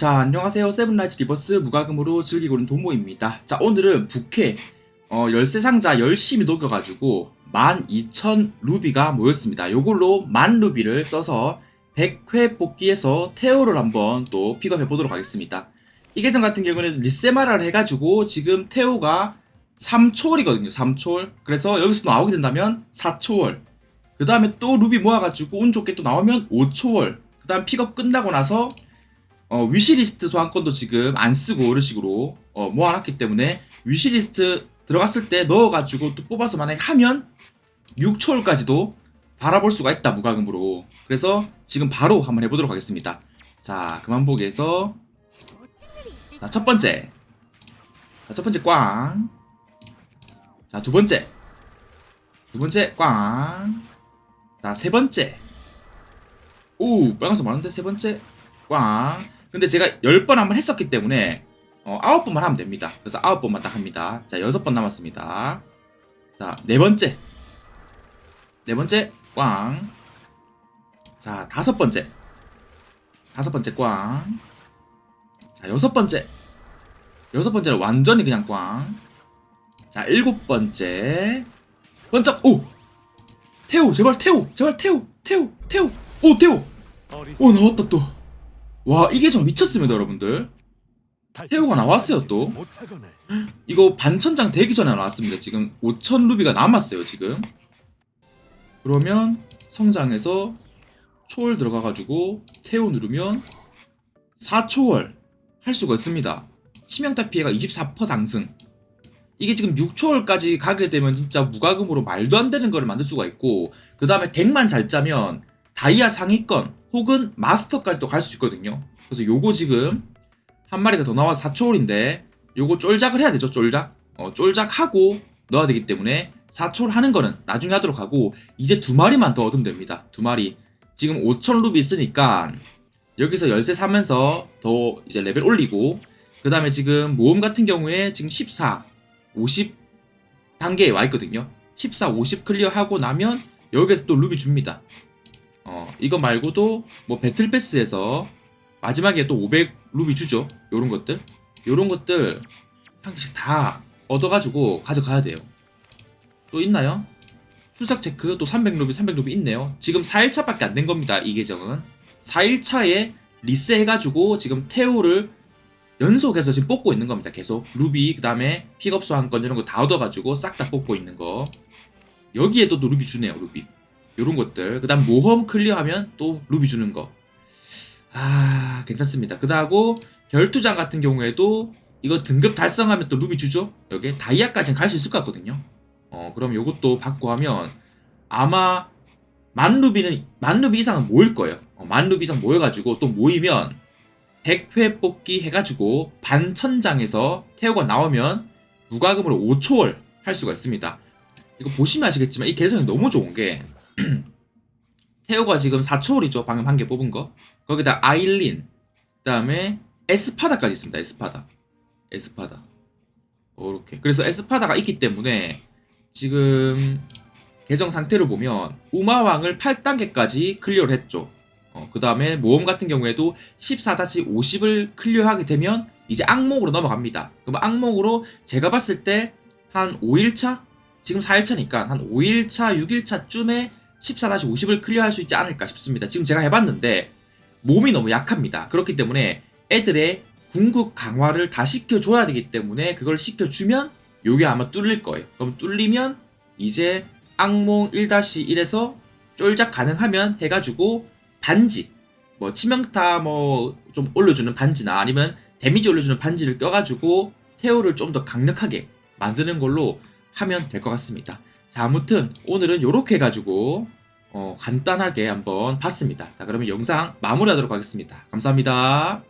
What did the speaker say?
자, 안녕하세요. 세븐라이트 리버스 무과금으로 즐기고 있는 도모입니다. 자, 오늘은 부캐, 어, 열쇠 상자 열심히 녹여가지고 12,000 루비가 모였습니다. 요걸로 만 루비를 써서 100회 뽑기에서 테오를 한번 또 픽업해 보도록 하겠습니다. 이 계정 같은 경우는 리세마라를 해가지고 지금 테오가 3초월이거든요. 3초월. 그래서 여기서 또 나오게 된다면 4초월. 그 다음에 또 루비 모아가지고 운 좋게 또 나오면 5초월. 그 다음 픽업 끝나고 나서 어, 위시리스트 소환권도 지금 안 쓰고 이런 식으로 어, 모아놨기 때문에 위시리스트 들어갔을 때 넣어가지고 또 뽑아서 만약에 하면 6초월까지도 바라볼 수가 있다 무과금으로. 그래서 지금 바로 한번 해보도록 하겠습니다. 자 그만 보기에서 자, 첫 번째. 자, 첫 번째 꽝. 자, 두 번째. 두 번째 꽝. 자, 세 번째. 오 빨간색 많은데 세 번째 꽝 근데 제가 10번 한번 했었기 때문에 어, 9번만 하면 됩니다. 그래서 9번만 딱 합니다. 자, 6번 남았습니다. 자, 네 번째. 네 번째, 꽝. 자, 다섯 번째. 다섯 번째, 꽝. 자, 여섯 번째. 여섯 번째는 완전히 그냥 꽝. 자, 일곱 번째. 번쩍, 오! 태우, 제발 태우! 제발 태우! 태우! 태우! 오, 태우! 오, 나왔다 또. 와, 이게 좀 미쳤습니다, 여러분들. 태우가 나왔어요, 또. 이거 반천장 되기 전에 나왔습니다. 지금 5천 루비가 남았어요, 지금. 그러면 성장해서 초월 들어가가지고 태우 누르면 4초월 할 수가 있습니다. 치명타 피해가 24% 상승. 이게 지금 6초월까지 가게 되면 진짜 무과금으로 말도 안 되는 거를 만들 수가 있고 그 다음에 덱만 잘 짜면 다이아 상위권 혹은 마스터까지도 갈 수 있거든요. 그래서 요거 지금 한 마리가 더 나와서 4초월인데 요거 쫄작을 해야 되죠 쫄작? 어, 쫄작하고 넣어야 되기 때문에 4초월 하는 거는 나중에 하도록 하고 이제 두 마리만 더 얻으면 됩니다. 두 마리. 지금 5천 루비 있으니까 여기서 열쇠 사면서 더 이제 레벨 올리고 그 다음에 지금 모험 같은 경우에 지금 14 50 단계에 와 있거든요. 14 50 클리어하고 나면 여기에서 또 루비 줍니다 어 이거 말고도 뭐 배틀 패스에서 마지막에 또 500 루비 주죠. 요런 것들. 요런 것들 한 개씩 다 얻어가지고 가져가야 돼요. 또 있나요? 출석 체크 또 300 루비 300 루비 있네요. 지금 4일차밖에 안 된 겁니다. 이 계정은. 4일차에 리세 해가지고 지금 테오를 연속해서 지금 뽑고 있는 겁니다. 계속 루비 그 다음에 픽업 소환권 이런 거 다 얻어가지고 싹 다 뽑고 있는 거. 여기에도 또 루비 주네요. 루비. 요런 것들. 그 다음 모험 클리어하면 또 루비 주는 거. 아 괜찮습니다. 그다고 결투장 같은 경우에도 이거 등급 달성하면 또 루비 주죠. 여기 다이아까지는 갈 수 있을 것 같거든요. 어 그럼 요것도 받고 하면 아마 만 루비는 만 루비 이상은 모일 거예요. 어, 만 루비 이상 모여가지고 또 모이면 100회 뽑기 해가지고 반천장에서 태오가 나오면 무과금으로 5초월 할 수가 있습니다. 이거 보시면 아시겠지만 이 계정이 너무 좋은 게 태오가 지금 4초월이죠. 방금 한 개 뽑은 거. 거기다 아일린, 그 다음에 에스파다까지 있습니다. 에스파다. 에스파다. 이렇게. 그래서 에스파다가 있기 때문에 지금 계정 상태를 보면 우마왕을 8단계까지 클리어를 했죠. 어, 그 다음에 모험 같은 경우에도 14-50을 클리어하게 되면 이제 악몽으로 넘어갑니다. 그럼 악몽으로 제가 봤을 때 한 5일차? 지금 4일차니까 한 5일차, 6일차쯤에 14-50을 클리어할 수 있지 않을까 싶습니다. 지금 제가 해봤는데 몸이 너무 약합니다. 그렇기 때문에 애들의 궁극 강화를 다 시켜줘야 되기 때문에 그걸 시켜주면 요게 아마 뚫릴 거예요. 그럼 뚫리면 이제 악몽 1-1에서 쫄작 가능하면 해가지고 반지 뭐 치명타 뭐 좀 올려주는 반지나 아니면 데미지 올려주는 반지를 껴가지고 테오를 좀 더 강력하게 만드는 걸로 하면 될 것 같습니다. 자 아무튼 오늘은 이렇게 해가지고 어, 간단하게 한번 봤습니다. 자 그러면 영상 마무리하도록 하겠습니다. 감사합니다.